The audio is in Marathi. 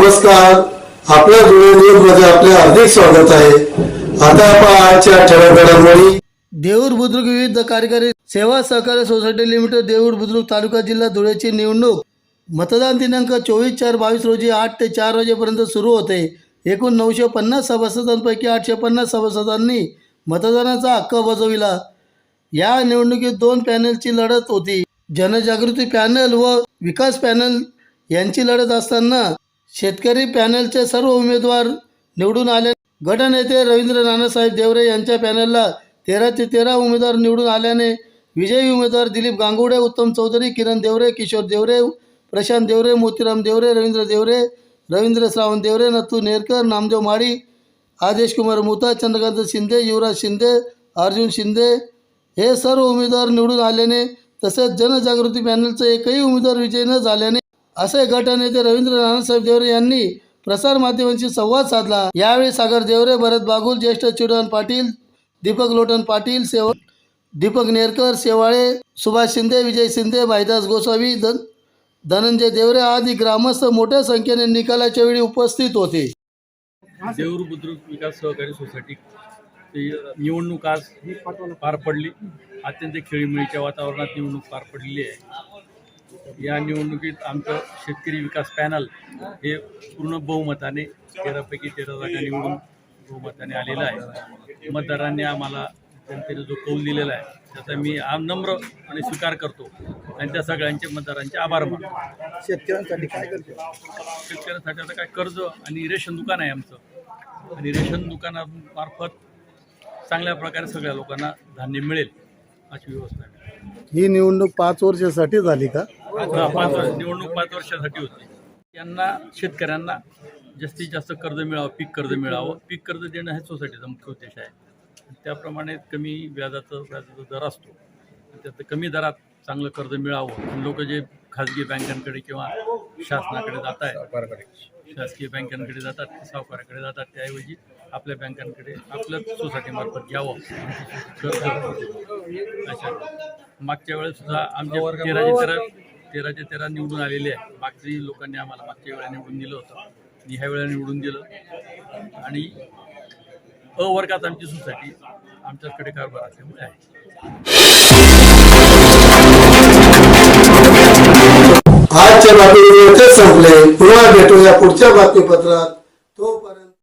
नमस्कार. आपल्या मध्ये आपले हार्दिक स्वागत आहे. आता आजच्या ठळक घडामोडी. देऊर बुद्रुक विविध कार्यकारी सेवा सहकारी सोसायटी लिमिटेड देऊर बुद्रुक तालुका जिल्हा धुळेची निवडणूक. मतदान दिनांक चोवीस चार बावीस रोजी आठ ते चार वाजेपर्यंत सुरू होते. एकूण नऊशे पन्नास सभासदांपैकी आठशे पन्नास सभासदांनी मतदानाचा हक्क बजाविला. या निवडणुकीत दोन पॅनलची लढत होती. जनजागृती पॅनल व विकास पॅनल यांची लढत असताना शेतकरी पॅनलचे सर्व उमेदवार निवडून आले. गटनेते रवींद्र नानासाहेब देवरे यांच्या पॅनलला तेरा ते तेरा उमेदवार निवडून आल्याने विजयी उमेदवार दिलीप गांगुडे उत्तम चौधरी किरण देवरे किशोर देवरे प्रशांत देवरे मोतीराम देवरे रवींद्र देवरे रवींद्र श्रावण देवरे नथू नेरकर नामदेव माळी आदेश कुमार मुता चंद्रकांत शिंदे युवराज शिंदे अर्जुन शिंदे हे सर्व उमेदवार निवडून आल्याने तसेच जनजागृती पॅनलचे एकही उमेदवार विजयी न झाल्याने असे गटनेते रवींद्र नानासाहेब देवरे यांनी प्रसारमाध्यमांशी संवाद साधला. यावेळी सागर देवरे भरत बागुल ज्येष्ठ चिडवण पाटील दीपक लोटन पाटील सेव दीपक नेरकर शेवाळे सुभाष शिंदे विजय शिंदे भाईदास गोसावी धन धनंजय देवरे आदी ग्रामस्थ मोठ्या संख्येने निकालाच्या वेळी उपस्थित होते. देऊर बुद्रुक विकास सहकारी सोसायटी निवडणूक आज पार पडली. अत्यंत खेळीमेळीच्या वातावरणात निवडणूक पार पडलेली आहे. या निवडणुकीत आमचं शेतकरी विकास पॅनल हे पूर्ण बहुमताने तेरापैकी तेरा जागा निवडून बहुमताने आलेलं आहे. मतदारांनी आम्हाला जनतेने जो कौल दिलेला आहे त्याचा मी आम नम्र आणि स्वीकार करतो. आणि त्या सगळ्यांचे मतदारांचे आभार मानतो. शेतकऱ्यांसाठी काय करतो? शेतकऱ्यांसाठी आता काय कर्ज आणि रेशन दुकान आहे आमचं. आणि रेशन दुकानामार्फत चांगल्या प्रकारे सगळ्या लोकांना धान्य मिळेल अशी व्यवस्था ही निवडणूक पाच वर्षासाठी झाली का? पाच वर्ष निवडणूक पाच वर्षासाठी होती. यांना शेतकऱ्यांना जास्तीत जास्त कर्ज मिळावं पीक कर्ज मिळावं. पीक कर्ज देणं हे सोसायटीचा मुख्य उद्देश आहे. त्याप्रमाणे कमी व्याजाचं व्याजाचा दर असतो. त्यात कमी दरात चांगलं कर्ज मिळावं. लोक जे खाजगी बँकांकडे किंवा शासनाकडे जात आहेत शासकीय बँकांकडे जातात सावकाराकडे जातात. त्याऐवजी आपल्या बँकांकडे आपल्या सोसायटीमार्फत घ्यावं. कर्ज अशा. मागच्या वेळेस सुद्धा आमच्या तेरा तेराच्या तेरा निवडून आलेले आहे. मागची लोकांनी आम्हाला मागच्या वेळा निवडून दिलं होतं. आणि ह्या वेळा निवडून दिलं. आणि अ वर्गात आमची सोसायटी आमच्याकडे कारभार असल्यामुळे आहे. आजच्या बातमीचे संपले. पुन्हा भेटूया पुढच्या बातमीपत्रात.